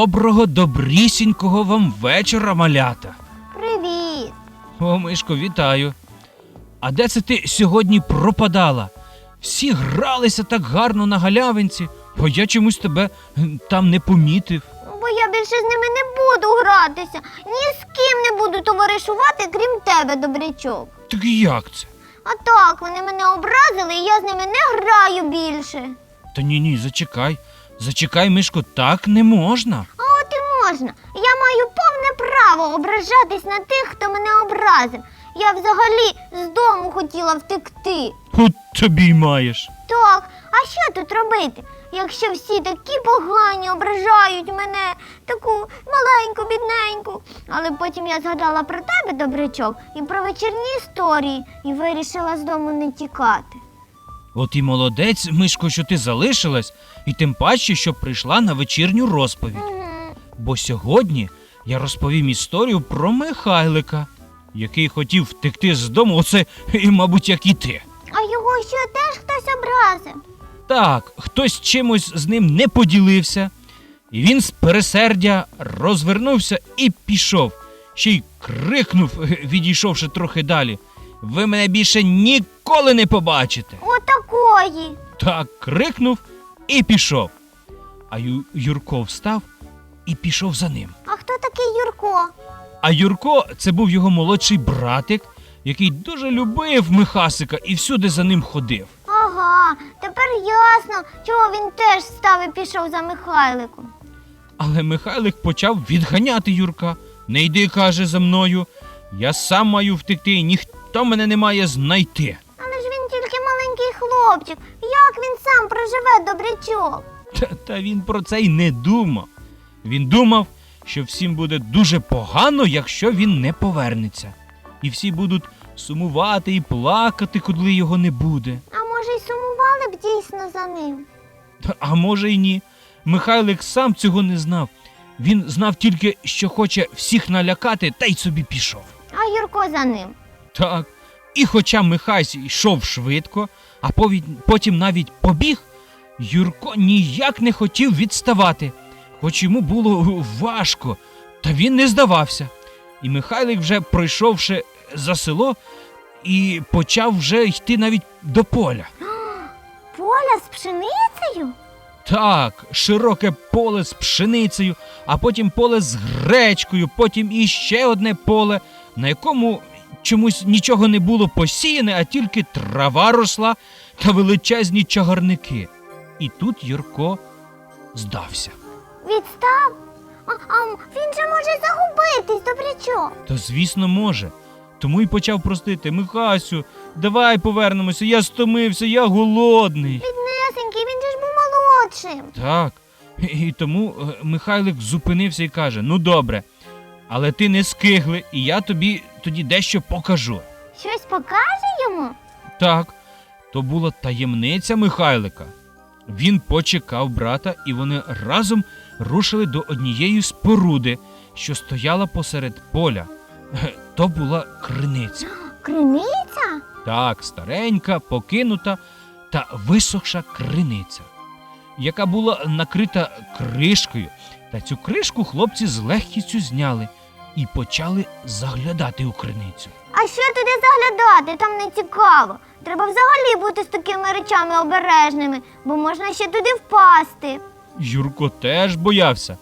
Доброго, добрісінького вам вечора, малята. Привіт! О, Мишко, вітаю. А де це ти сьогодні пропадала? Всі гралися так гарно на галявинці, а я чомусь тебе там не помітив. Бо я більше з ними не буду гратися. Ні з ким не буду товаришувати, крім тебе, добрячок. Так як це? А так, вони мене образили, і я з ними не граю більше. Та ні, ні, зачекай. Зачекай, Мишко, так не можна. А от і можна. Я маю повне право ображатись на тих, хто мене образив. Я взагалі з дому хотіла втекти. От тобі й маєш. Так, а що тут робити? Якщо всі такі погані ображають мене, таку маленьку, бідненьку. Але потім я згадала про тебе, добрячок, і про вечірні історії, і вирішила з дому не тікати. От і молодець, Мишко, що ти залишилась, і тим паче, що прийшла на вечірню розповідь. Бо сьогодні я розповім історію про Михайлика, який хотів втекти з дому, оце, і, мабуть, як і ти. А його що теж хтось образив? Так, хтось чимось з ним не поділився, і він з пересердя розвернувся і пішов, ще й крикнув, відійшовши трохи далі. Ви мене більше ніколи не побачите. Отакої. Так крикнув і пішов. А Ю- Юрко встав і пішов за ним. А хто такий Юрко? А Юрко це був його молодший братик, який дуже любив Михасика і всюди за ним ходив. Ага, тепер ясно, чого він теж став і пішов за Михайликом. Але Михайлик почав відганяти Юрка. Не йди, каже, за мною. Я сам маю втекти, і ніхто мене не має знайти. Хлопчик. Як він сам проживе добрячок? Та, та він про це й не думав. Він думав, що всім буде дуже погано, якщо він не повернеться. І всі будуть сумувати і плакати, коли його не буде. А може, й сумували б дійсно за ним? Та, А може й ні. Михайлик сам цього не знав. Він знав тільки, що хоче всіх налякати, та й собі пішов. А Юрко за ним. Так. І хоча Михась йшов швидко, а потім навіть побіг, Юрко ніяк не хотів відставати, хоч йому було важко, та він не здавався. І Михайлик, вже пройшовши за село, і почав вже йти навіть до поля. Поля з пшеницею? Так, широке поле з пшеницею, а потім поле з гречкою, потім іще одне поле, на якому чомусь нічого не було посіяне, а тільки трава росла та величезні чагарники. І тут Юрко здався. Відстав? А, а він же може загубитись, добрячок. Та звісно, може. Тому й почав простити Михасю, давай повернемося, я стомився, я голодний. Біднесенький, він же ж був молодшим. Так. І тому е, Михайлик зупинився і каже: Ну добре, але ти не скигли, і я тобі тоді дещо покажу. Щось покаже йому? Так, то була таємниця Михайлика. Він почекав брата, і вони разом рушили до однієї споруди, що стояла посеред поля. То була криниця. Криниця? Так, старенька, покинута та висохша криниця, яка була накрита кришкою. Та цю кришку хлопці з легкістю зняли і почали заглядати у криницю. А що туди заглядати? Там не цікаво. Треба взагалі бути з такими речами обережними, бо можна ще туди впасти. Юрко теж боявся.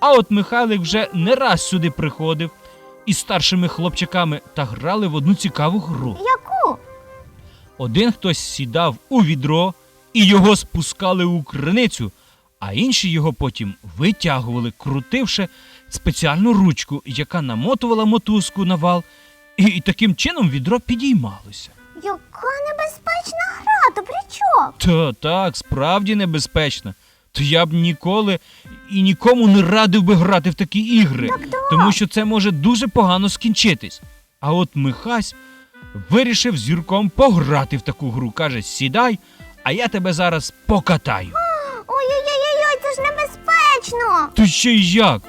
А от Михайлик вже не раз сюди приходив із старшими хлопчаками та грали в одну цікаву гру. Яку? Один хтось сідав у відро і його спускали у криницю, а інші його потім витягували, крутивши спеціальну ручку, яка намотувала мотузку на вал, і, і таким чином відро підіймалося. Яка небезпечна гра, добрячок. Та так, справді небезпечно. То я б ніколи і нікому не радив би грати в такі ігри, Так, так. тому що це може дуже погано скінчитись. А от Михась вирішив з Юрком пограти в таку гру. Каже: сідай, а я тебе зараз покатаю. Ой-ой-ой, це ж небезпечно. То ще й як?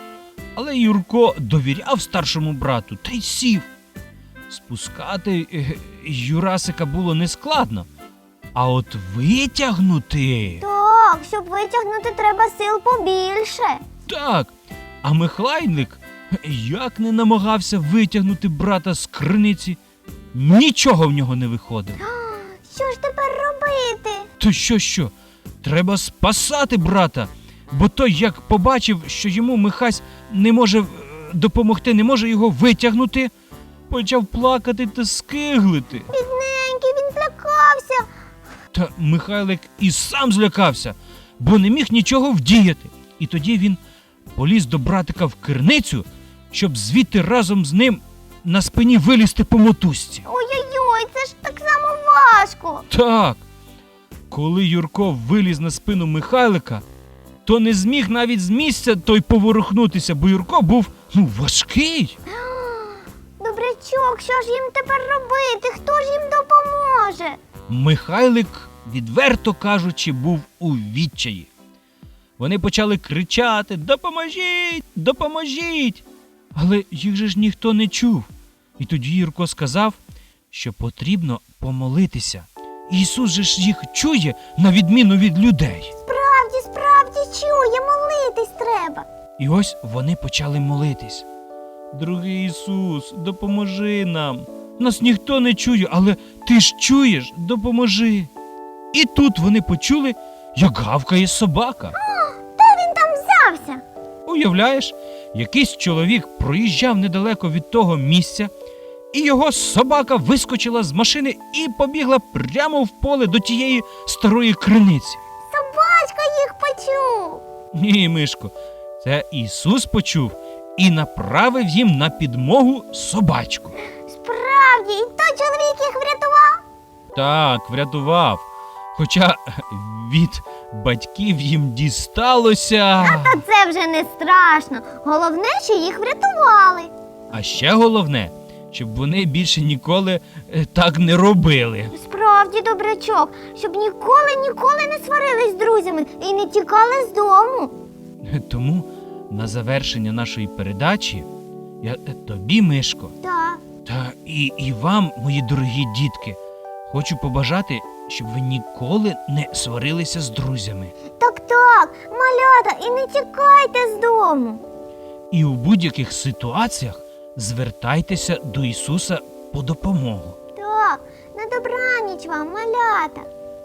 Але Юрко довіряв старшому брату та й сів. Спускати е, Юрасика було нескладно, а от витягнути. Так, щоб витягнути, треба сил побільше. Так. А Михайлик як не намагався витягнути брата з криниці, нічого в нього не виходило. Що ж тепер робити? То що, що? Треба спасати брата, бо той, як побачив, що йому Михась не може е, допомогти, не може його витягнути, почав плакати та скиглити. Бідненький, він злякався. Та Михайлик і сам злякався, бо не міг нічого вдіяти. І тоді він поліз до братика в керницю, щоб звідти разом з ним на спині вилізти по мотузці. Ой-ой-ой, це ж так само важко. Так. Коли Юрко виліз на спину Михайлика, то не зміг навіть з місця той поворухнутися, бо Юрко був ну, важкий. Добрячок, що ж їм тепер робити? Хто ж їм допоможе? Михайлик, відверто кажучи, був у відчаї. Вони почали кричати Допоможіть! Допоможіть! Але їх же ж ніхто не чув. І тоді Юрко сказав, що потрібно помолитися. Ісус же ж їх чує на відміну від людей. Чує, молитись треба. І ось вони почали молитись. Другий Ісус, допоможи нам. Нас ніхто не чує, але ти ж чуєш, допоможи. І тут вони почули, як гавкає собака. А, Де він там взявся? Уявляєш, якийсь чоловік проїжджав недалеко від того місця, і його собака вискочила з машини і побігла прямо в поле до тієї старої криниці. Їх почув. Ні, Мишко, це Ісус почув і направив їм на підмогу собачку. Справді, і той чоловік їх врятував. Так, врятував. Хоча від батьків їм дісталося. Та це вже не страшно. Головне, що їх врятували. А ще головне, щоб вони більше ніколи е, так не робили. Справді, добрячок, щоб ніколи ніколи не сварились з друзями і не тікали з дому. Тому на завершення нашої передачі я е, тобі, Мишко, Так. та і, і вам, мої дорогі дітки, хочу побажати, щоб ви ніколи не сварилися з друзями. Так, так, малята, і не тікайте з дому. І у будь-яких ситуаціях звертайтеся до Ісуса по допомогу. На добраніч вам, малята.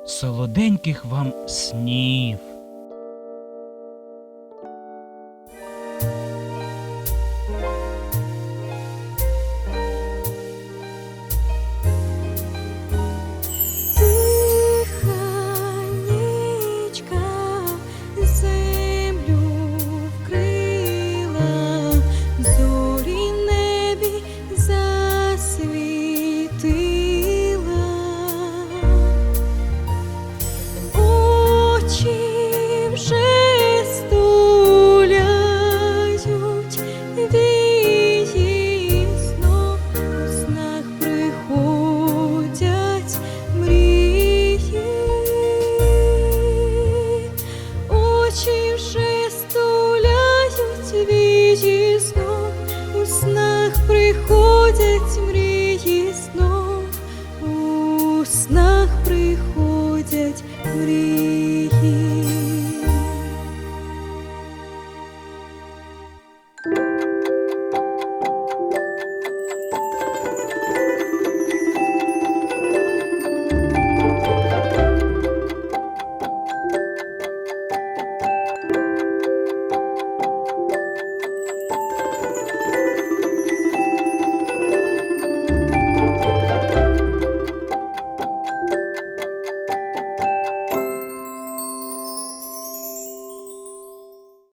Солоденьких вам снів. You.